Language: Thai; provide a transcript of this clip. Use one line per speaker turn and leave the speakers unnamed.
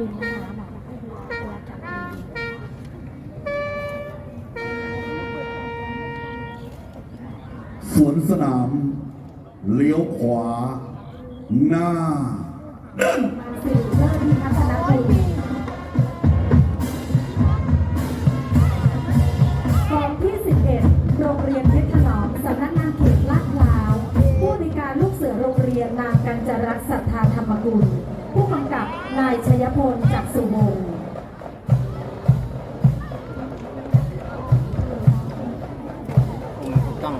ยืนน้ำอะเวลาจับ
สวนสนาม เลี้ยวขวา หน้า
สื่อเลิศพิพัฒนกุลกองที่ 11 โรงเรียนเพชรถนอมสำนักงานเขตลาดพร้าว ผู้ในการลูกเสือโรงเรียนนางกัญจรักษ์ศรัทธาธรรมกุล ผู้กำกับนายชยพลจักสุวง
ต้อง